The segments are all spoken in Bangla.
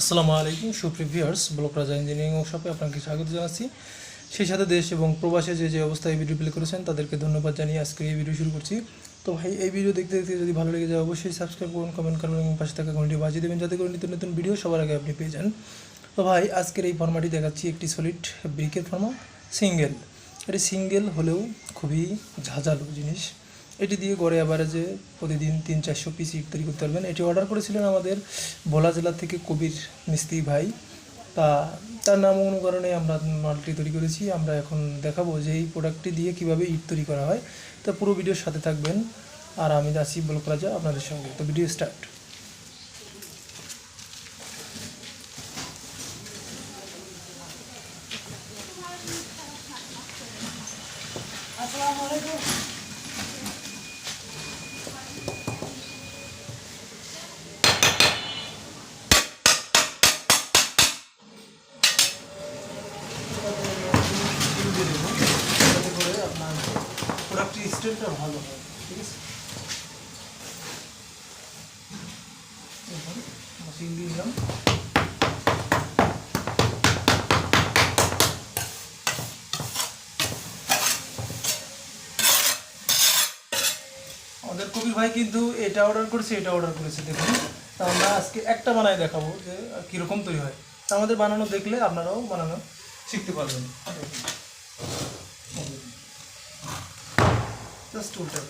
আসসালামু আলাইকুম সুপ্রিভিয়ার্স ব্লক রাজা ইঞ্জিনিয়ারিং ওয়ার্কশপে আপনাকে স্বাগত জানাচ্ছি। সেই সাথে দেশ এবং প্রবাসে যে যে অবস্থায় ভিডিও প্লে করেছেন, তাদেরকে ধন্যবাদ জানিয়ে আজকে এই ভিডিও শুরু করছি। তো ভাই, এই ভিডিও দেখতে দেখতে যদি ভালো লেগে যায়, অবশ্যই সাবস্ক্রাইব করুন, কমেন্ট করুন এবং পাশে থাকা ঘন্টি বাজিয়ে দেবেন, যাতে করে নিত্য নতুন ভিডিও সবার আগে আপনি পেয়ে যান। তো ভাই, আজকের এই ফর্মাটি দেখাচ্ছি একটি সলিড ব্রিকের ফর্মা সিঙ্গেল এটি সিঙ্গেল হলেও খুবই ঝাঁঝালো জিনিস। এটি দিয়ে গড়ে অ্যাভারেজে প্রতিদিন তিন চারশো পিস ইট তৈরি করতে পারবেন। এটি অর্ডার করেছিলেন আমাদের ভোলা জেলা থেকে কবির মিস্ত্রি ভাই। তা, তার নাম অনুকরণে আমরা মালটি তৈরি করেছি। আমরা এখন দেখাবো যে এই প্রোডাক্টটি দিয়ে কীভাবে ইট তৈরি করা হয়। তা পুরো ভিডিওর সাথে থাকবেন। আর আমি আছি ব্লক রাজা আপনাদের সঙ্গে। তো ভিডিও স্টার্ট যাতে স্টেলটা ভালো হয়, ঠিক আছে? মশিন দিলাম। আমাদের কবির ভাই কিন্তু এটা অর্ডার করেছে, এটা অর্ডার করেছে, দেখুন। তা আমরা আজকে একটা বানাই দেখাবো যে কীরকম তৈরি হয়। তা আমাদের বানানো দেখলে আপনারাও বানানো শিখতে পারবেন। জাস্ট উল্টা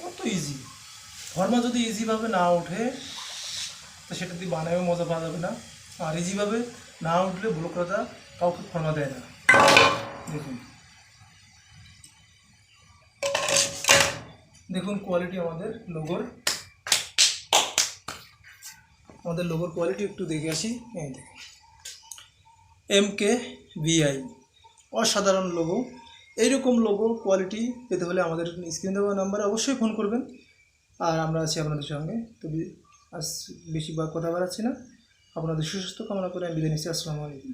কত ইজি ফর্মা যদি ইজিভাবে না ওঠে, তো সেটা দিয়ে বানায়ও মজা পাওয়া যাবে না। আর ইজিভাবে না উঠলে ব্লক রাজা কাউকে ফর্মা দেয় না। দেখুন। দেখুন কোয়ালিটি আমাদের লোগোর আমাদের লোগোর কোয়ালিটি একটু দেখে আসি। এই এম কে ভিআই অসাধারণ লোগো এইরকম লোগো কোয়ালিটি পেতে হলে আমাদের স্ক্রিন দেওয়া নাম্বারে অবশ্যই ফোন করবেন। আর আমরা আছি আপনাদের সঙ্গে। তো আজ বেশি বা কথা বাড়াচ্ছি না। আপনাদের সুস্বাস্থ্য কামনা করে আমি বিদায় নিচ্ছি। আসসালামু আলাইকুম।